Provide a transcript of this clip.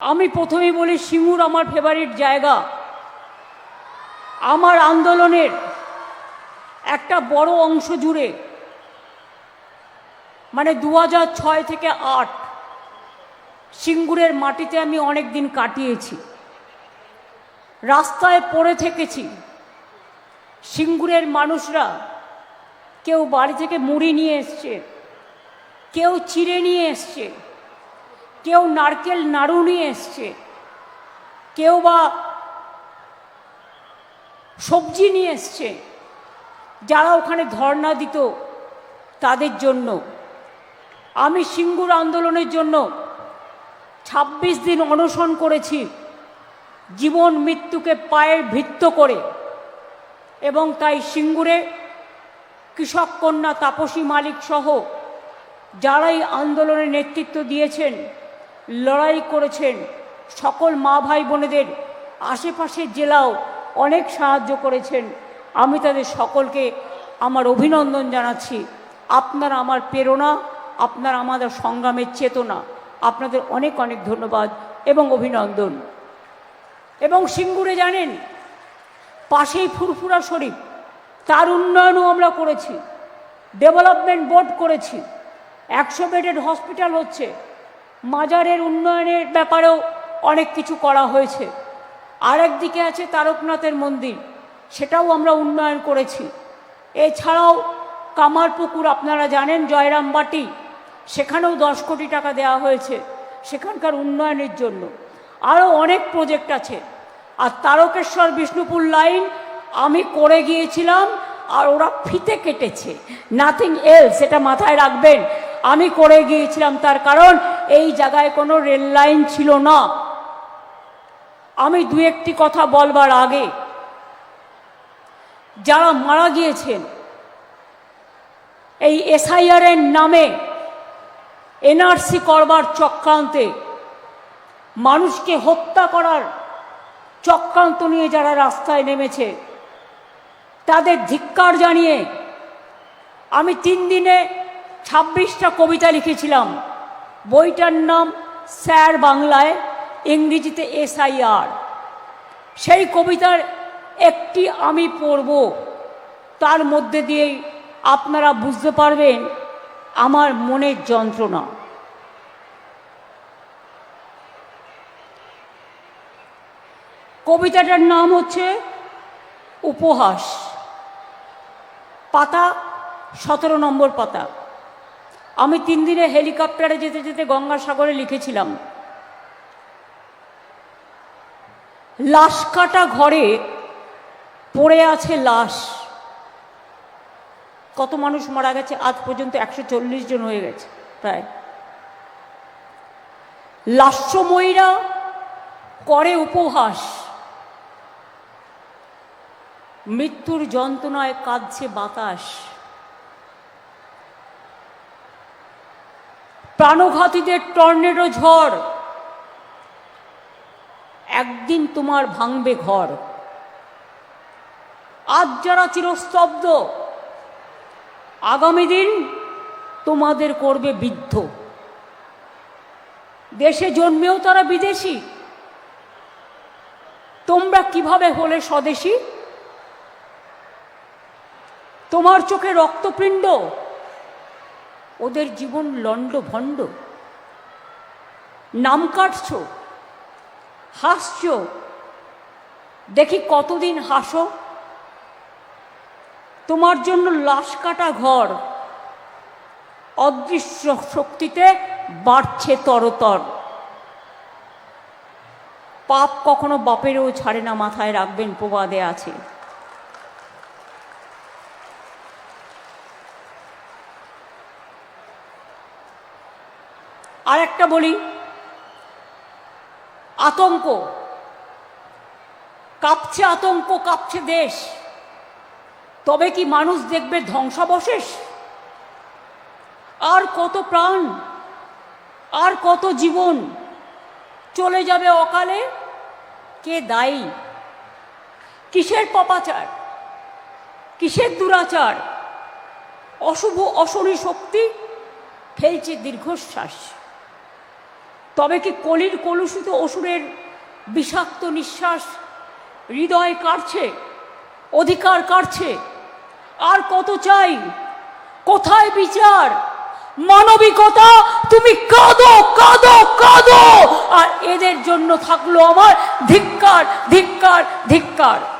আমি প্রথমেই বলি, সিঙ্গুর আমার ফেভারিট জায়গা। আমার আন্দোলনের একটা বড় অংশ জুড়ে মানে দু ছয় থেকে আট, সিঙ্গুরের মাটিতে আমি অনেক দিন কাটিয়েছি। রাস্তায় পড়ে থেকেছি। সিঙ্গুরের মানুষরা কেউ বাড়ি থেকে মুড়ি নিয়ে এসছে, কেউ চিড়ে নিয়ে এসছে। কেউ নারকেল নাড়ু নিয়ে এসছে। কেউ বা সবজি নিয়ে এসছে। যারা ওখানে ধর্ণা দিত তাদের জন্য। আমি সিঙ্গুর আন্দোলনের জন্য ২৬ দিন অনশন করেছি জীবন মৃত্যুকে পায়ের ভিত্ত করে এবং তাই সিঙ্গুরে কৃষক কন্যা তাপসী মালিক সহ যারাই আন্দোলনে নেতৃত্ব দিয়েছেন লড়াই করেছেন সকল মা ভাই বোনেদের আশেপাশের জেলাও অনেক সাহায্য করেছেন। আমি তাদের সকলকে আমার অভিনন্দন জানাচ্ছি। আপনারা আমার প্রেরণা, আপনারা আমাদের সংগ্রামের চেতনা, আপনাদের অনেক অনেক ধন্যবাদ এবং অভিনন্দন। এবং সিঙ্গুরে জানেন, পাশেই ফুরফুরা শরীফ, তার উন্নয়নও আমরা করেছি, ডেভেলপমেন্ট বোর্ড করেছি, একশো বেডেড হসপিটাল হচ্ছে মাজারের উন্নয়নের ব্যাপারেও অনেক কিছু করা হয়েছে। আরেক দিকে আছে তারকনাথের মন্দির, সেটাও আমরা উন্নয়ন করেছি। এছাড়াও কামারপুকুর, আপনারা জানেন জয়রামবাটি, সেখানেও দশ কোটি টাকা দেওয়া হয়েছে সেখানকার উন্নয়নের জন্য। আরও অনেক প্রজেক্ট আছে। আর তারকেশ্বর বিষ্ণুপুর লাইন আমি করে গিয়েছিলাম আর ওরা ফিতে কেটেছে। নাথিং এলস এটা মাথায় রাখবেন। আমি করে গিয়েছিলাম তার কারণ এই জায়গায় কোনো রেল লাইন ছিল না। আমি দু একটি কথা বলবার আগে যারা মারা গিয়েছেন, এই এসআইআরের নামে এনআরসি করবার চক্রান্তে মানুষকে হত্যা করার চক্রান্ত নিয়ে যারা রাস্তায় নেমেছে, তাদের ধিক্কার জানিয়ে আমি তিন দিনে ছাব্বিশটা কবিতা লিখেছিলাম। বইটার নাম স্যার বাংলায়, ইংরেজিতে এসআইআর। সেই কবিতার একটি আমি পড়ব। তার মধ্যে দিয়েই আপনারা বুঝতে পারবেন আমার মনের যন্ত্রণা। কবিতাটার নাম হচ্ছে উপহাস। পাতা, সতেরো নম্বর পাতা। আমি তিন দিনে হেলিকপ্টারে যেতে যেতে গঙ্গাসাগরে লিখেছিলাম, লাশ কাটা ঘরে পড়ে আছে লাশ। কত মানুষ মারা গেছে, আজ পর্যন্ত একশো চল্লিশ জন হয়ে গেছে প্রায়। লাস্যময়ীরা করে উপহাস। মৃত্যুর যন্ত্রণায় কাঁদছে বাতাস। প্রাণঘাতীদের টর্নেডো ঝড়। একদিন তোমার ভাঙবে ঘর। আজ যারা চিরস্তব্ধ, আগামী দিন তোমাদের করবে বৃদ্ধ। দেশে জন্মেও তারা বিদেশি। তোমরা কীভাবে হলে স্বদেশী? তোমার চোখে রক্তপিণ্ড ওদের জীবন লণ্ড ভণ্ড নাম কাটছ, হাসছ। দেখি কতদিন হাসো। তোমার জন্য লাশ কাটা ঘর। অদৃশ্য শক্তিতে বাড়ছে তরতর। পাপ কখনো বাপেরও ছাড়ে না, মাথায় রাখবেন, প্রবাদে আছে। আর একটা বলি। আতঙ্ক। কাঁপছে আতঙ্ক, কাঁপছে দেশ। তবে কি মানুষ দেখবে ধ্বংসাবশেষ? আর কত প্রাণ, আর কত জীবন চলে যাবে অকালে? কে দায়ী? কিসের পাপাচার? কিসের দুরাচার? অশুভ অশনি শক্তি ফেলছে দীর্ঘশ্বাস। তবে কি কলির কলুষিত অসুরের বিষাক্ত নিঃশ্বাস হৃদয় কাটছে অধিকার কাটছে আর কত চাই? কোথায় বিচার? মানবিকতা? তুমি কাঁদো কাঁদো কাঁদো! আর এদের জন্য থাকল আমার ধিক্কার ধিক্কার ধিক্কার।